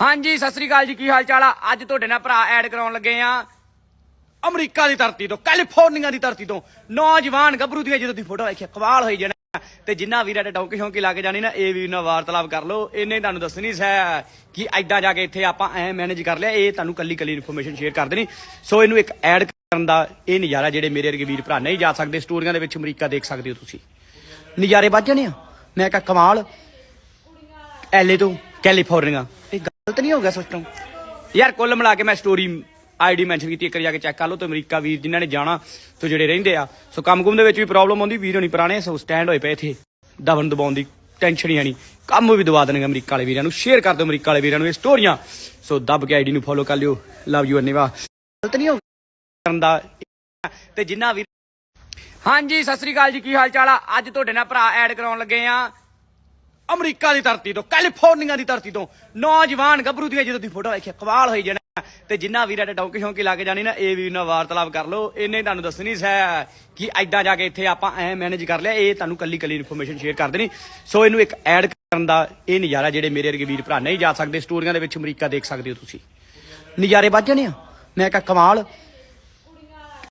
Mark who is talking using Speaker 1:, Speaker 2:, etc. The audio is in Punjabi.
Speaker 1: ਹਾਂਜੀ, ਸਤਿ ਸ੍ਰੀ ਅਕਾਲ ਜੀ, ਕੀ ਹਾਲ ਚਾਲ ਆ? ਅੱਜ ਤੁਹਾਡੇ ਨਾਲ ਭਰਾ ਐਡ ਕਰਾਉਣ ਲੱਗੇ ਆ। ਅਮਰੀਕਾ ਦੀ ਧਰਤੀ ਤੋਂ, ਕੈਲੀਫੋਰਨੀਆ ਦੀ ਧਰਤੀ ਤੋਂ, ਨੌਜਵਾਨ ਗੱਭਰੂ ਦੀਆਂ ਜਦੋਂ ਦੀ ਫੋਟੋ ਵੇਖਿਆ ਕਮਾਲ ਹੋਈ ਜਾਣਾ। ਤੇ ਜਿੰਨਾ ਵੀਰਾਂ ਦੇ ਡੌਂਕੀ ਸ਼ੌਂਕੀ ਲਾ ਕੇ ਜਾਣੀ ਨਾ, ਇਹ ਵੀ ਨਾਲ ਵਾਰਤਾਲਾਪ ਕਰ ਲਓ। ਇਹਨੇ ਤੁਹਾਨੂੰ ਦੱਸਣੀ ਸੈ ਕਿ ਐਦਾਂ ਜਾ ਕੇ ਇੱਥੇ ਆਪਾਂ ਐ ਮੈਨੇਜ ਕਰ ਲਿਆ। ਇਹ ਤੁਹਾਨੂੰ ਕੱਲੀ ਕੱਲੀ ਇਨਫੋਰਮੇਸ਼ਨ ਸ਼ੇਅਰ ਕਰ ਦੇਣੀ। ਸੋ ਇਹਨੂੰ ਇੱਕ ਐਡ ਕਰਨ ਦਾ ਇਹ ਨਜ਼ਾਰਾ ਜਿਹੜੇ ਮੇਰੇ ਵਰਗੇ ਵੀਰ ਭਰਾ ਨਹੀਂ ਜਾ ਸਕਦੇ ਸਟੋਰੀਆਂ ਦੇ ਵਿੱਚ ਅਮਰੀਕਾ ਦੇਖ ਸਕਦੇ ਹੋ ਤੁਸੀਂ। ਨਜ਼ਾਰੇ ਵੱਜ ਜਾਣੇ ਆ। ਮੈਂ ਕਿਹਾ, ਕਮਾਲ। ਐਲੇ ਤੋਂ, ਕੈਲੀਫੋਰਨੀਆ। ਗਲਤ ਨਹੀਂ ਹੋ ਗਿਆ ਸਿਸਟਮ ਯਾਰ ਕੁੱਲ ਮਿਲਾ ਕੇ ਮੈਂ ਸਟੋਰੀ ਆਈਡੀ ਮੈਂਸ਼ਨ ਕੀਤੀ ਇੱਕ ਵਾਰ ਜਾ ਕੇ ਚੈੱਕ ਕਰ ਲਓ ਤੇ ਅਮਰੀਕਾ ਵੀਰ ਜਿਨ੍ਹਾਂ ਨੇ ਜਾਣਾ ਤੇ ਜਿਹੜੇ ਰਹਿੰਦੇ ਆ। ਸੋ ਕੰਮ ਕੁਮ ਦੇ ਵਿੱਚ ਵੀ ਪ੍ਰੋਬਲਮ ਆਉਂਦੀ ਵੀਰ ਹੋਣੀ ਪੁਰਾਣੇ ਸੋ ਸਟੈਂਡ ਹੋਏ ਪਏ ਇੱਥੇ। ਦਬਨ ਦਬਾਉਣ ਦੀ ਟੈਨਸ਼ਨ ਹੀ ਨਹੀਂ। ਕੰਮ ਵੀ ਦਵਾ ਦੇਣਗੇ ਅਮਰੀਕਾ ਵਾਲੇ ਵੀਰਾਂ ਨੂੰ। ਸ਼ੇਅਰ ਕਰ ਦਿਓ ਅਮਰੀਕਾ ਵਾਲੇ ਵੀਰਾਂ ਨੂੰ ਇਹ ਸਟੋਰੀਆਂ ਸੋ ਦੱਬ ਕੇ ਆਈਡੀ ਨੂੰ ਫੋਲੋ ਕਰ ਲਿਓ। ਲਵ ਯੂ ਅਨੇਵਾ ਗਲਤ ਨਹੀਂ ਹੋ ਕਰਨ ਦਾ ਤੇ ਜਿੰਨਾ ਵੀ ਹਾਂਜੀ ਸਤਿ ਸ੍ਰੀ ਅਕਾਲ ਜੀ ਕੀ ਹਾਲ ਚਾਲ ਆ? ਅੱਜ ਤੁਹਾਡੇ ਨਾਲ ਭਰਾ ਐਡ ਕਰਾਉਣ ਲੱਗੇ ਆ। ਅਮਰੀਕਾ ਦੀ ਧਰਤੀ ਤੋਂ, ਕੈਲੀਫੋਰਨੀਆ ਦੀ ਧਰਤੀ ਤੋਂ ਨੌਜਵਾਨ ਗੱਭਰੂ ਦੀਆਂ ਜਦੋਂ ਦੀ ਫੋਟੋ ਵੇਖਿਆ ਕਮਾਲ ਹੋਈ ਜਾਣਾ। ਤੇ ਜਿੰਨਾ ਵੀਰਾਂ ਦੇ ਡੌਂਕੀ ਸ਼ੌਂਕੀ ਲਾ ਕੇ ਜਾਣੀ ਨਾ, ਇਹ ਵੀ ਨਾ ਵਾਰਤਾਲਾਪ ਕਰ ਲਓ। ਇਹਨੇ ਤੁਹਾਨੂੰ ਦੱਸਣੀ ਸੈ ਕਿ ਐਦਾਂ ਜਾ ਕੇ ਇੱਥੇ ਆਪਾਂ ਐ ਮੈਨੇਜ ਕਰ ਲਿਆ, ਇਹ ਤੁਹਾਨੂੰ ਕੱਲੀ ਕੱਲੀ ਇਨਫੋਰਮੇਸ਼ਨ ਸ਼ੇਅਰ ਕਰ ਦੇਣੀ। ਸੋ ਇਹਨੂੰ ਇੱਕ ਐਡ ਕਰਨ ਦਾ ਇਹ ਨਜ਼ਾਰਾ ਜਿਹੜੇ ਮੇਰੇ ਵਰਗੇ ਵੀਰ ਭਰਾ ਨਹੀਂ ਜਾ ਸਕਦੇ, ਸਟੋਰੀਆਂ ਦੇ ਵਿੱਚ ਅਮਰੀਕਾ ਦੇਖ ਸਕਦੇ ਹੋ ਤੁਸੀਂ। ਨਜ਼ਾਰੇ ਵੱਜ ਜਾਣੇ ਆ। ਮੈਂ ਕਿਹਾ ਕਮਾਲ